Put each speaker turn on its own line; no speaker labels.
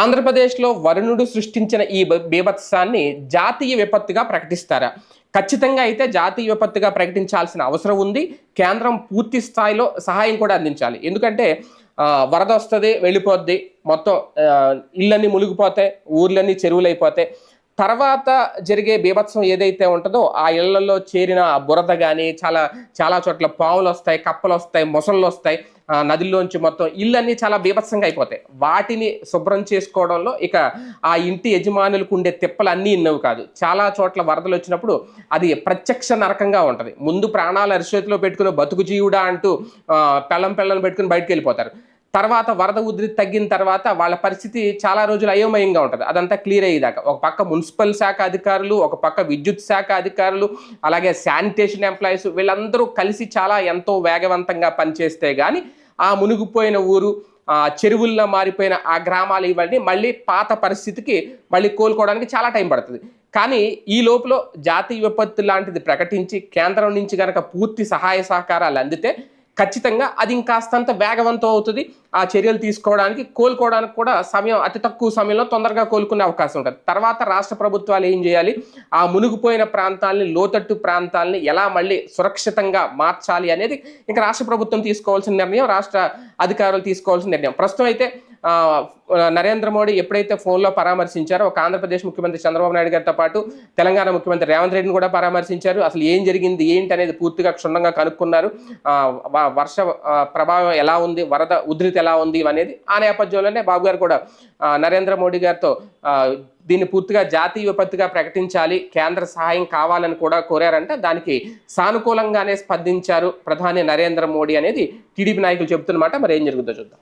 ఆంధ్రప్రదేశ్లో వరుణుడు సృష్టించిన ఈ బీభత్సాన్ని జాతీయ విపత్తుగా ప్రకటిస్తారా? ఖచ్చితంగా అయితే జాతీయ విపత్తుగా ప్రకటించాల్సిన అవసరం ఉంది. కేంద్రం పూర్తి స్థాయిలో సహాయం కూడా అందించాలి. ఎందుకంటే వరద వస్తుంది వెళ్ళిపోద్ది. మొత్తం ఇళ్ళన్నీ మునిగిపోతాయి ఊర్లన్నీ చెరువులైపోతాయి. తర్వాత జరిగే బీభత్సం ఏదైతే ఉంటుందో ఆ ఇళ్ళలో చేరిన ఆ బురద కానీ చాలా చాలా చోట్ల పాములు వస్తాయి కప్పలు వస్తాయి మొసళ్ళు వస్తాయి ఆ, నదిలోంచి మొత్తం ఇళ్ళన్నీ చాలా బీభత్సంగా అయిపోతాయి. వాటిని శుభ్రం చేసుకోవడంలో ఇక ఆ ఇంటి యజమానులకు ఉండే తిప్పలు అన్నీ ఇన్నవి కాదు. చాలా చోట్ల వరదలు వచ్చినప్పుడు అది ప్రత్యక్ష నరకంగా ఉంటుంది. ముందు ప్రాణాలు అరిచేతిలో పెట్టుకుని బతుకు జీవుడా అంటూ పెళ్ళం పెళ్ళం పెట్టుకుని బయటకు వెళ్ళిపోతారు తర్వాత వరద ఉధృతి తగ్గిన తర్వాత వాళ్ళ పరిస్థితి చాలా రోజులు అయోమయంగా ఉంటుంది. అదంతా క్లియర్ అయ్యేదాకా. ఒక పక్క మున్సిపల్ శాఖ అధికారులు ఒక పక్క విద్యుత్ శాఖ అధికారులు అలాగే శానిటేషన్ ఎంప్లాయీస్ వీళ్ళందరూ కలిసి చాలా ఎంతో వేగవంతంగా పనిచేస్తే కానీ ఆ మునిగిపోయిన ఊరు ఆ చెరువుల్లో మారిపోయిన ఆ గ్రామాలు ఇవన్నీ మళ్ళీ పాత పరిస్థితికి మళ్ళీ కోలుకోవడానికి చాలా టైం పడుతుంది. కానీ ఈ లోపల జాతీయ విపత్తు లాంటిది ప్రకటించి కేంద్రం నుంచి కనుక పూర్తి సహాయ సహకారాలు అందితే ఖచ్చితంగా అది ఇంకాస్తంత వేగవంతం అవుతుంది. ఆ చర్యలు తీసుకోవడానికి కోలుకోవడానికి కూడా సమయం అతి తక్కువ సమయంలో తొందరగా కోలుకునే అవకాశం ఉంటుంది. తర్వాత రాష్ట్ర ప్రభుత్వాలు ఏం చేయాలి? ఆ మునిగిపోయిన ప్రాంతాలని లోతట్టు ప్రాంతాలని ఎలా మళ్ళీ సురక్షితంగా మార్చాలి అనేది ఇంకా రాష్ట్ర ప్రభుత్వం తీసుకోవాల్సిన నిర్ణయం రాష్ట్ర అధికారులు తీసుకోవాల్సిన నిర్ణయం. ప్రస్తుతం అయితే నరేంద్ర మోడీ ఎప్పుడైతే ఫోన్లో పరామర్శించారో ఒక ఆంధ్రప్రదేశ్ ముఖ్యమంత్రి చంద్రబాబు నాయుడు గారితో పాటు తెలంగాణ ముఖ్యమంత్రి రేవంత్ రెడ్డిని కూడా పరామర్శించారు. అసలు ఏం జరిగింది ఏంటి అనేది పూర్తిగా క్షుణ్ణంగా కనుక్కున్నారు. వర్ష ప్రభావం ఎలా ఉంది వరద ఉధృతి ఎలా ఉంది అనేది ఆ నేపథ్యంలోనే బాబు గారు కూడా నరేంద్ర మోడీ గారితో దీన్ని పూర్తిగా జాతీయ విపత్తుగా ప్రకటించాలి కేంద్ర సహాయం కావాలని కూడా కోరారంటే. దానికి సానుకూలంగానే స్పందించారు ప్రధాని నరేంద్ర మోడీ అనేది టీడీపీ నాయకులు చెబుతున్నమాట మరి ఏం జరుగుతుందో చూద్దాం.